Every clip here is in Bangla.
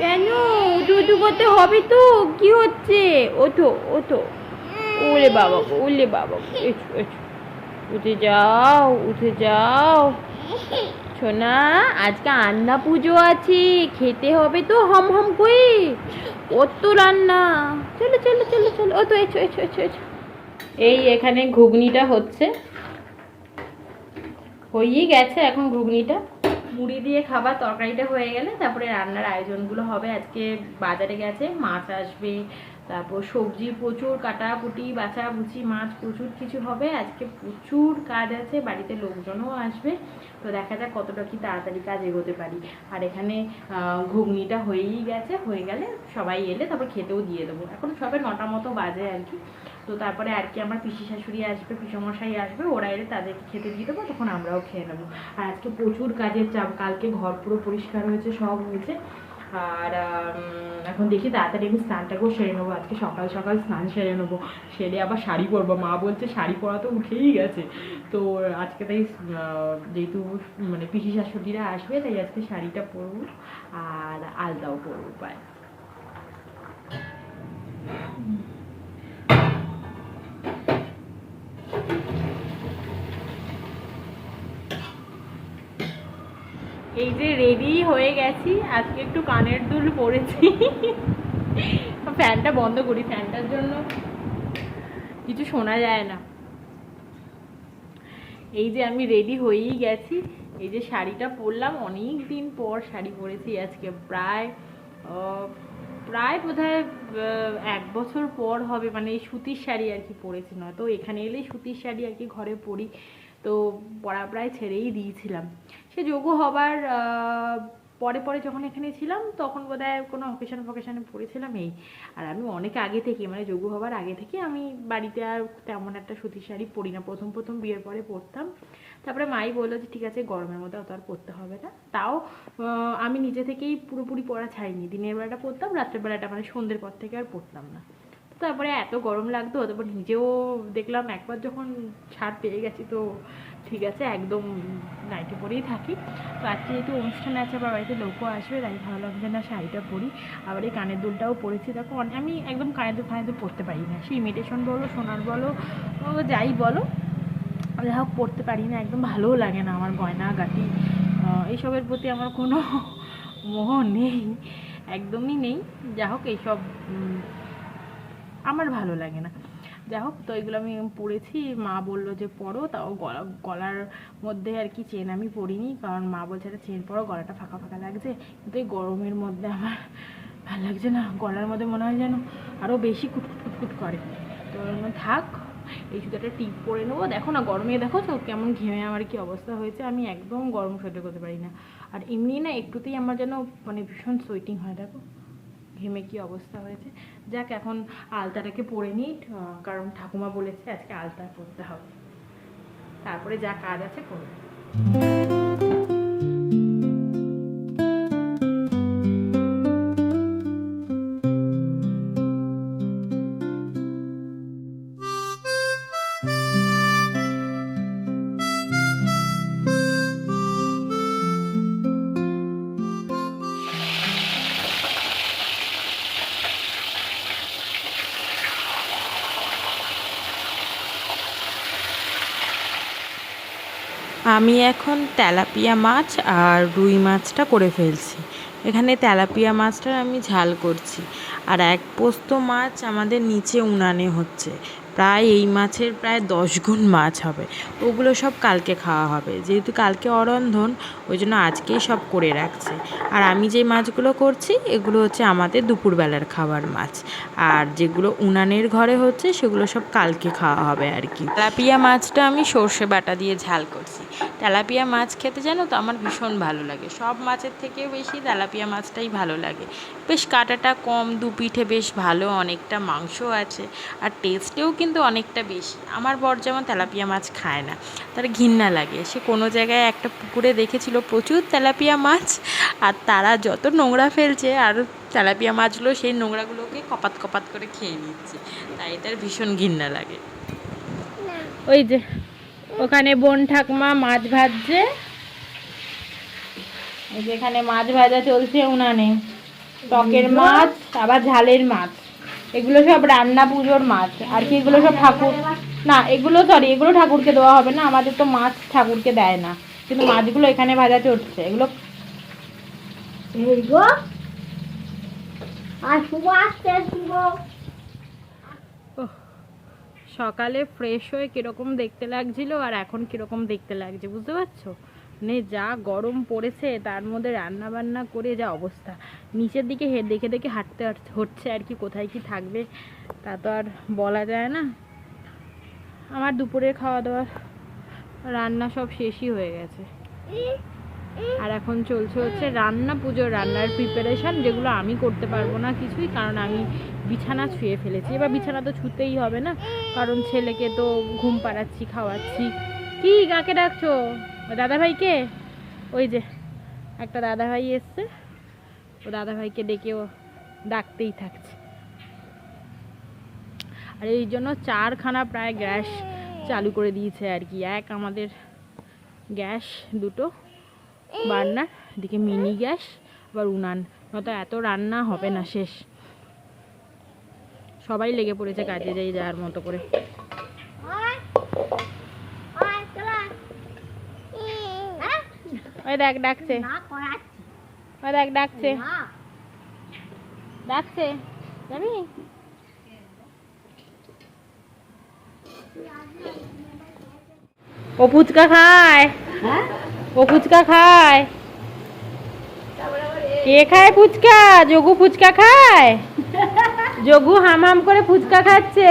কেন? উঠু উঠু করতে হবে তো। কি হচ্ছে? ওঠো ওঠো। বাবা বাবা উঠে যাও উঠে যাও। সোনা, আজকে আন্না পুজো আছে। খেতে হবে তো হম হম করে। তো রান্না। চলো চলো চলো চলো। ও তো এসো এসো এসো এসো এই এখানে ঘুগনিটা হচ্ছে। হয়েই গেছে এখন ঘুগনিটা। মুড়ি দিয়ে খাবার তরকারিটা হয়ে গেলে তারপরে রান্নার আয়োজনগুলো হবে। আজকে বাজারে গেছে, মাছ আসবে, তারপর সবজি প্রচুর, কাটাকুটি বাছা বুচি মাছ প্রচুর কিছু হবে। আজকে প্রচুর কাজ আছে, বাড়িতে লোকজনও আসবে। তো দেখা যাক কতটা কি তাড়াতাড়ি কাজ এগোতে পারি। আর এখানে ঘুগনিটা হয়েই গেছে, হয়ে গেলে সবাই এলে তারপর খেতেও দিয়ে দেবো। এখন সবে নটা মতো বাজে আর কি। তো তারপরে আর কি আমার পিসি শাশুড়ি আসবে, পিসমশাই আসবে, ওরা এলে তাদেরকে খেতে দিয়ে দেবো, তখন আমরাও খেয়ে নেব। আর আজকে প্রচুর কাজের চাপ, কালকে ঘর পুরো পরিষ্কার হয়েছে, সব হয়েছে। আর এখন দেখি তাড়াতাড়ি আমি স্নানটাকেও সেরে নেব, আজকে সকাল সকাল স্নান সেরে নেব। সেরে আবার শাড়ি পরবো, মা বলছে শাড়ি পরা তো উঠেই গেছে। তো আজকে তাই যেহেতু মানে পিসি শাশুড়িরা আসবে, তাই আজকে শাড়িটা পরবো আর আলতাও পরবো পায় এই যে রেডি হয়ে গেছি আজকে একটু কানের দুল পরেছি। ফ্যানটা বন্ধ করি ফ্যানটার জন্য কিছু শোনা যায় না। এই যে আমি রেডি হয়েই গেছি এই যে শাড়িটা পরলাম অনেক দিন পর শাড়ি পরেছি আজকে প্রায় প্রায় আহ, এক বছর পর হবে মানে এই সুতির শাড়ি আর কি পরেছি না তো এখানে এলেই সুতির শাড়ি আর কি ঘরে পরি তো পরা প্রায় ছেড়েই দিয়েছিলাম। সে যোগ্য হবার পরে পরে যখন এখানে ছিলাম, তখন বোধহয় কোনো অকেশন ফকেশনে পড়েছিলাম এই। আর আমি অনেক আগে থেকে মানে যোগ্য হবার আগে থেকে আমি বাড়িতে আর তেমন একটা সুতির শাড়ি পরি না। প্রথম প্রথম বিয়ের পরে পরতাম। তারপরে মাই বলল যে, ঠিক আছে, গরমের মধ্যে অত আর পরতে হবে না। তাও আমি নিজে থেকেই পুরোপুরি পরা ছাইনি দিনের বেলাটা পরতাম, রাত্রের বেলাটা মানে সন্ধ্যের পর থেকে আর পরতাম না। তারপরে এত গরম লাগতো, তারপর নিজেও দেখলাম একবার যখন ছাড় পেয়ে গেছি তো ঠিক আছে, একদম নাইটি পরেই থাকি। তো আজকে যেহেতু অনুষ্ঠান আছে, আবার বাড়িতে লোকও আসবে, তাই ভালো লাগছে না শাড়িটা পরি। আবার এই কানের দুলটাও পরেছি। দেখো আমি একদম কানের দুল ফানের দুল পরতে পারি না। সে ইমিটেশন বলো, সোনার বলো যাই বলো। যাই হোক, পরতে পারি না, একদম ভালোও লাগে না আমার গয়না, গাটি। এইসবের প্রতি আমার কোনো মোহ নেই, একদমই নেই। যা হোক, এইসব আমার ভালো লাগে না। যাই হোক, তো এগুলো আমি পড়েছি। মা বলল যে পরো তাও গলা, গলার মধ্যে আর কি চেন আমি পরিনি কারণ মা বলছে একটা চেন পরো গলাটা ফাঁকা ফাঁকা লাগছে। কিন্তু এই গরমের মধ্যে আমার ভালো লাগছে না। গলার মধ্যে মনে হয় যেন আরও বেশি কুটকুট কুটকুট করে। তো থাক, এই একটা টিপ পরে নেব। দেখো না, গরমে দেখো তো কেমন ঘেমে আমার কি অবস্থা হয়েছে। আমি একদম গরম সহ্য করতে পারি না। আর এমনি না, একটুতেই আমার যেন মানে ভীষণ সোয়েটিং হয়, দেখো। ঘেমে কি অবস্থা হয়েছে? যাক, এখন আলতাটাকে পরে নিই কারণ ঠাকুমা বলেছে আজকে আলতা পরতে হবে। তারপরে যা কাজ আছে করব। আমি এখন তেলাপিয়া মাছ আর রুই মাছটা করে ফেলছি। এখানে তেলাপিয়া মাছটার আমি ঝাল করছি। আর এক পোস্ত মাছ আমাদের নিচে উনানে হচ্ছে। প্রায় এই মাছের প্রায় দশ গুণ মাছ হবে। ওগুলো সব কালকে খাওয়া হবে। যেহেতু কালকে অরন্ধন, ওই জন্য আজকেই সব করে রাখছে। আর আমি যে মাছগুলো করছি, এগুলো হচ্ছে আমাদের দুপুরবেলার খাবার মাছ। আর যেগুলো উনানের ঘরে হচ্ছে, সেগুলো সব কালকে খাওয়া হবে আর কি। তেলাপিয়া মাছটা আমি সর্ষে বাটা দিয়ে ঝাল করছি। তেলাপিয়া মাছ খেতে জানো তো আমার ভীষণ ভালো লাগে। সব মাছের থেকেও বেশি তেলাপিয়া মাছটাই ভালো লাগে। বেশ কাটাটা কম দু পিঠে বেশ ভালো, অনেকটা মাংস আছে। আর টেস্টেও কিন্তু অনেকটা বেশি। আমার বর যেমন তেলাপিয়া মাছ খায় না তার ঘৃণা লাগে। সে কোনো জায়গায় একটা পুকুরে দেখেছিল প্রচুর তেলাপিয়া মাছ আর তারা যত নোংরা ফেলছে আর তেলাপিয়া মাছগুলো সেই নোংরাগুলোকে কপাত কপাত করে খেয়ে নিচ্ছে। তাই তার ভীষণ ঘৃণা লাগে। ওই যে ওখানে বোন ঠাকমা মাছ ভাজছে। যেখানে মাছ ভাজা চলছে উনানে। টকের মাছ আবার ঝালের মাছ। এগুলো সব রান্না পুজোর মাছ আর কি এগুলো সব ঠাকুর না এগুলো সরি এগুলো ঠাকুরকে দেওয়া হবে না আমাদের তো মাছ ঠাকুরকে দেয় না কিন্তু মাছগুলো এখানে ভাজা চড়ছে এগুলো সকালে ফ্রেশ হয়ে কীরকম দেখতে লাগছিল আর এখন কীরকম দেখতে লাগছে বুঝতে পারছ? মানে যা গরম পড়েছে, তার মধ্যে রান্না বান্না করে যা অবস্থা। নিচের দিকে হে, দেখে দেখে হাঁটতে হচ্ছে আর কি, কোথায় কি থাকবে, তা তো আর বলা যায় না। আমার দুপুরের খাওয়া দাওয়া রান্না সব শেষই হয়ে গেছে। আর এখন চলছে হচ্ছে রান্না, পুজোর রান্নার প্রিপারেশন যেগুলো আমি করতে পারব না কিছুই, কারণ আমি বিছানা ছুঁয়ে ফেলেছি। এবার বিছানা তো ছুতেই হবে না, কারণ ছেলেকে তো ঘুম পাড়াচ্ছি, খাওয়াচ্ছি। কি কাকে ডাকছো? দাদা ভাইকে ওই যে, একটা দাদা ভাই এসছে। ও দাদা ভাইকে ডেকে ও ডাকতেই থাকছে। আর এই জন্য চারখানা প্রায় গ্যাস চালু করে দিয়েছে আর কি। এক আমাদের গ্যাস দুটো, বার্নার, এদিকে মিনি গ্যাস, আবার উনান। নয়তো এত রান্না হবে না শেষ। সবাই লেগে পড়েছে কাজে যাই যাওয়ার মতো করে ওই ওই চলা হ্যাঁ? ওই দেখ ডাকছে। ওই দেখ ডাকছে। ডাকছে। যাবি ও ফুচকা খায়। হ্যাঁ? ও ফুচকা খায়। কে খায় ফুচকা? যোগু ফুচকা খায়? যোগু হাম হাম করে ফুচকা খাচ্ছে।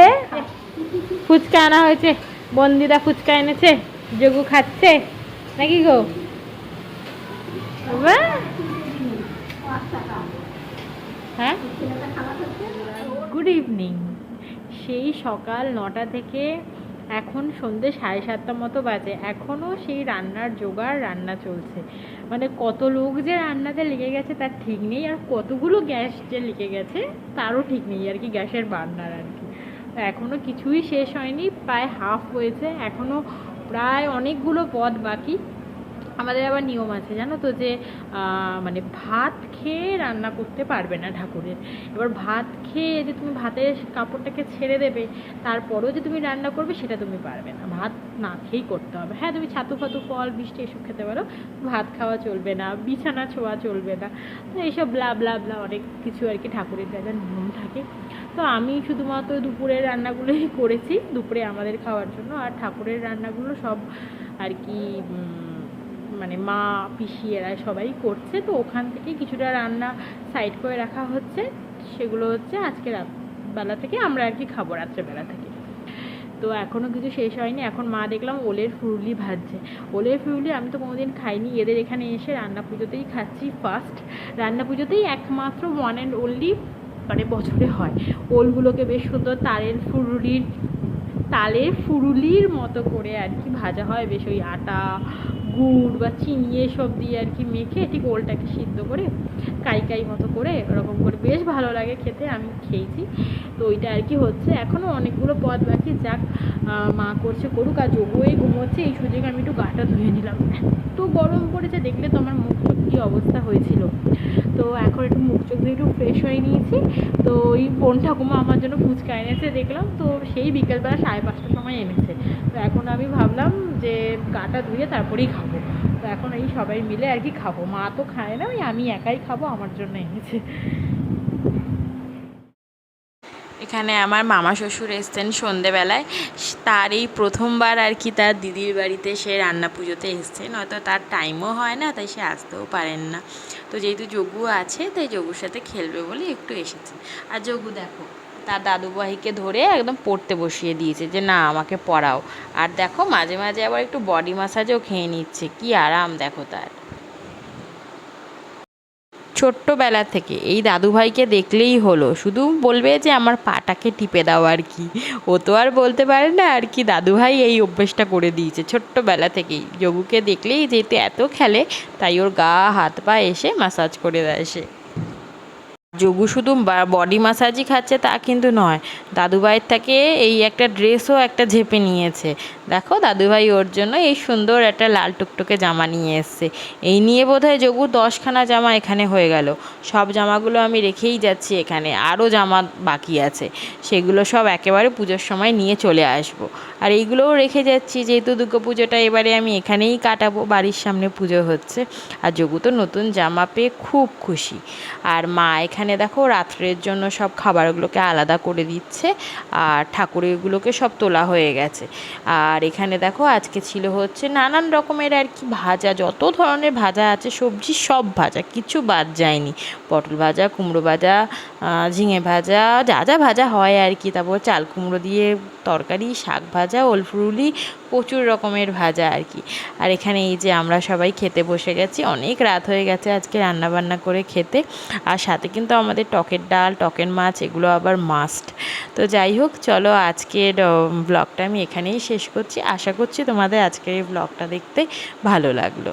ফুচকা আনা হয়েছে। বন্দিদা ফুচকা এনেছে। যোগু খাচ্ছে। নাকি গো? হ্যাঁ? গুড ইভিনিং সেই সকাল নটা থেকে এখন সন্ধে সাড়ে সাতটা মতো বাজে। এখনও সেই রান্নার জোগাড়, রান্না চলছে। মানে কত লোক যে রান্নাতে লেগে গেছে তার ঠিক নেই, আর কতগুলো গ্যাস যে লেগে গেছে তারও ঠিক নেই, আর কি গ্যাসের বার্নার আর কি। এখনও কিছুই শেষ হয়নি, প্রায় হাফ হয়েছে। এখনও প্রায় অনেকগুলো পদ বাকি। আমাদের আবার নিয়ম আছে, জানো তো যে মানে ভাত খেয়ে রান্না করতে পারবে না ঠাকুরের। এবার ভাত খেয়ে যে তুমি ভাতের কাপড়টাকে ছেড়ে দেবে, তারপরেও যে তুমি রান্না করবে সেটা তুমি পারবে না। ভাত না খেয়েই করতে হবে। হ্যাঁ তুমি ছাতু ফাতু, ফল বৃষ্টি এসব খেতে পারো, ভাত খাওয়া চলবে না, বিছানা ছোঁয়া চলবে না। তো এইসব ব্লা ব্লা ব্লা অনেক কিছু আর কি ঠাকুরের যা যা নিয়ম থাকে। তো আমি শুধুমাত্র দুপুরের রান্নাগুলোই করেছি, দুপুরে আমাদের খাওয়ার জন্য। আর ঠাকুরের রান্নাগুলো সব আর কি মানে মা, পিসি এরা সবাই করছে। তো ওখান থেকে কিছুটা রান্না সাইড করে রাখা হচ্ছে। সেগুলো হচ্ছে আজকে রাত বেলা থেকে আমরা আর কি খাব, রাত্রেবেলা থেকে। তো এখনও কিছু শেষ হয়নি। এখন মা দেখলাম ওলের ফুরুলি ভাজছে। ওলের ফুরুলি আমি তো কোনোদিন খাইনি। এদের এখানে এসে রান্না পুজোতেই খাচ্ছি ফার্স্ট রান্না পুজোতেই একমাত্র ওয়ান অ্যান্ড অনলি মানে বছরে হয়। ওলগুলোকে বেশ সুন্দর তারের ফুরুলির, তালের ফুরুলির মতো করে আর কি ভাজা হয়। বেশ ওই আটা গুড় বা চিনি এসব দিয়ে আর কি মেখে ঠিক ওলটাকে সিদ্ধ করে কাই কাই মতো করে ওরকম করে বেশ ভালো লাগে খেতে, আমি খেয়েছি। তো ওইটা আর কি হচ্ছে এখনও অনেকগুলো পদ বাকি, যাক মা করছে করুক আর যোগু এই ঘুমোচ্ছে, এই সুযোগে আমি একটু গাটা ধুয়ে নিলাম। এত গরম পড়েছে, দেখলে তো আমার মুখ চোখ কী অবস্থা হয়েছিল। তো এখন একটু মুখ চোখ দিয়ে একটু ফ্রেশ হয়ে নিয়েছি। তো ওই বোন ঠাকুমা আমার জন্য ফুচকা এনেছে, দেখলাম তো সেই বিকেলবেলা সাড়ে পাঁচটার সময় এনেছে। তো এখন আমি ভাবলাম যে গাটা ধুয়ে তারপরেই খাব। তো এখন এই সবাই মিলে আর কি খাব। মা তো খায় না, ওই আমি একাই খাব, আমার জন্য এনেছে। এখানে আমার মামা শ্বশুর এসছেন সন্ধেবেলায়। তার এই প্রথমবার আর কি তার দিদির বাড়িতে সে রান্না পুজোতে এসছে নয়তো তার টাইমও হয় না, তাই সে আসতেও পারেন না। তো যেহেতু যোগু আছে, তাই যোগুর সাথে খেলবে বলে একটু এসেছে। আর যোগু দেখো তার দাদু ভাইকে ধরে একদম পড়তে বসিয়ে দিয়েছে যে, না, আমাকে পড়াও। আর দেখো, মাঝে মাঝে আবার একটু বডি মাসাজও খেয়ে নিচ্ছে। কি আরাম, দেখো তার। ছোট্টবেলা থেকে এই দাদুভাইকে দেখলেই হলো। শুধু বলবে যে, আমার পাটাকে টিপে দাও আর কি। ও তো আর বলতে পারে না আর কি, দাদুভাই এই অভ্যেসটা করে দিয়েছে। ছোট্টবেলা থেকেই যোগুকে দেখলেই যেহেতু এত খেলে, তাই ওর গা, হাত, পা এসে মাসাজ করে দেয় সে যোগু শুধু বডি মাসাজই খাচ্ছে তা কিন্তু নয়। দাদুভাইয়ের থেকে এই একটা ড্রেসও একটা ঝেপে নিয়েছে। দেখো, দাদুভাই ওর জন্য এই সুন্দর একটা লাল টুকটুকে জামা নিয়ে এসছে। এই নিয়ে বোধহয় যোগু দশখানা জামা এখানে হয়ে গেল। সব জামাগুলো আমি রেখেই যাচ্ছি এখানে। আরও জামা বাকি আছে। সেগুলো সব একেবারে পুজোর সময় নিয়ে চলে আসব। আর এইগুলোও রেখে যাচ্ছি। যেহেতু দুর্গা পুজোটা এবারে আমি এখানেই কাটাবো। বাড়ির সামনে পুজো হচ্ছে। আর যোগু তো নতুন জামা পেয়ে খুব খুশি। আর মা এখানে দেখো রাত্রের জন্য সব খাবারগুলোকে আলাদা করে দিচ্ছে আর ঠাকুরগুলোকে সব তোলা হয়ে গেছে। আর এখানে দেখো আজকে ছিল হচ্ছে নানান রকমের আর কি ভাজা, যত ধরনের ভাজা আছে, সবজি সব ভাজা, কিছু বাদ যায়নি। পটল ভাজা, কুমড়ো ভাজা ঝিঙে ভাজা, যা যা ভাজা হয় আর কি, তারপর চাল কুমড়ো দিয়ে তরকারি, শাক ভাজা, ওলফুরুলি, প্রচুর রকমের ভাজা আর কি। আর এখানে এই যে আমরা সবাই খেতে বসে গেছি, অনেক রাত হয়ে গেছে আজকে রান্না বান্না করে খেতে। আর সাথে কিন্তু আমাদের টকের ডাল, টকের মাছ, এগুলো আবার মাস্ট তো যাই হোক, চলো আজকের ব্লগটা আমি এখানেই শেষ করছি। আশা করছি তোমাদের আজকের এই ব্লগটা দেখতে ভালো লাগল।